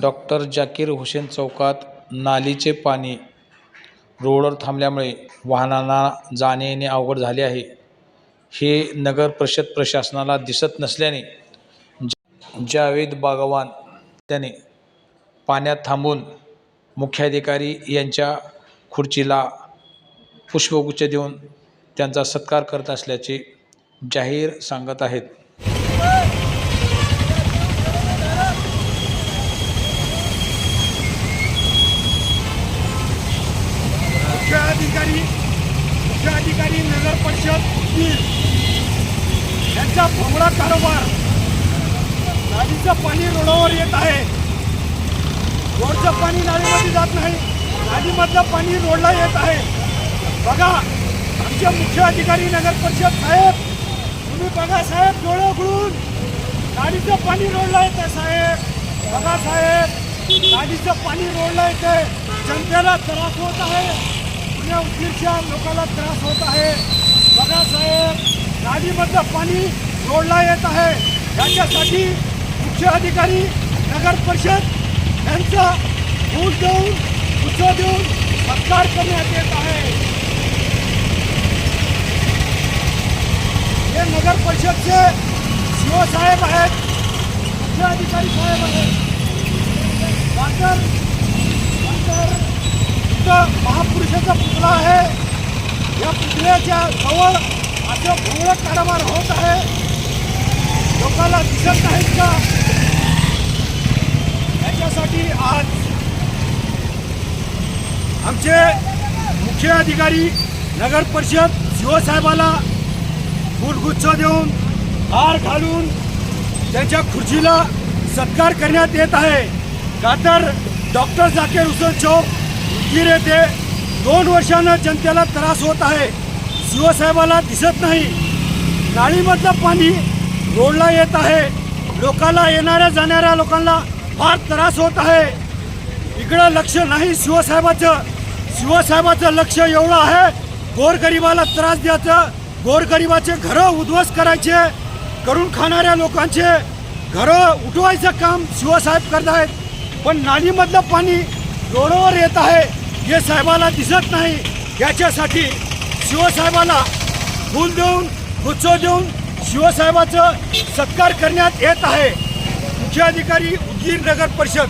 Doctor Zakir Hussain चौकात नालीचे पाणी रोडवर थांबल्यामुळे वाहनांना जाणे येणे अवघड झाले आहे. हे नगर परिषद प्रशासनाला दिसत नसल्याने ज- जावेद बागवान त्याने पाण्यात थांबून मुख्याधिकारी यांच्या खुर्चीला पुष्पगुच्छ देऊन त्यांचा सत्कार करत असल्याचे जाहीर सांगत आहेत. मुख्याधिकारी नगर परिषद वकील यांचा भोंगळा कारोबार नदीचं पाणी रोडावर येत आहे. रोडचं पाणी नालीमध्ये जात नाही. नालीमधलं पाणी रोडला येत आहे. बघा आमचे मुख्य अधिकारी नगर परिषद साहेब तुम्ही बघा साहेब डोळे उघडून. नालीचं पाणी रोडला येतं साहेब. बघा साहेब नालीचं पाणी रोडला येते जनतेला त्रास होत आहे. पुण्या उदगीरच्या लोकांना त्रास होत आहे. बघा साहेब गाडीमधलं पाणी रोडला येत आहे. याच्यासाठी मुख्य अधिकारी नगर परिषद यांचा फूल देऊन उत्सव देऊन सत्कार करण्यात येत आहे. हे नगर परिषदचे शिवसाहेब आहेत. मुख्य अधिकारी साहेब आहेत. डॉक्टर नंतर महापुरुषाचा आहे. या पुतळ्याच्या जवळ असं भोंगळ कारभार होत आहे. लोकांना दिसत नाहीत का? याच्यासाठी आज आमचे मुख्य अधिकारी नगर परिषद शिवसाहेबाला फुलगुच्छ देऊन हार घालून त्यांच्या खुर्चीला सत्कार करण्यात येत आहे. का तर डॉक्टर जाकीर हुसेन चौक उदगीर येथे दोन वर्षानं जनतेला त्रास होत आहे. शिवसाहेबाला दिसत नाही. नाळीमधलं पाणी रोडला येत आहे. लोकांना येणाऱ्या जाणाऱ्या लोकांना फार त्रास होत आहे. इकडं लक्ष नाही शिवसाहेबाचं शिवसाहेबाचं लक्ष एवढं आहे. गोरगरिबाला त्रास द्यायचं. गोरगरिबाचे घरं उद्ध्वस्त करायचे. करून खाणाऱ्या लोकांचे घरं उठवायचं काम शिवसाहेब करत आहेत पण नालीमधलं पाणी रोडवर येत आहे. हे साहेबाला दिसत नाही. याच्यासाठी शिवसाहेबाला फूल देऊन गुच्छ देऊन शिवसाहेबाचं सत्कार करण्यात येत आहे. मुख्याधिकारी उदगीर नगर परिषद.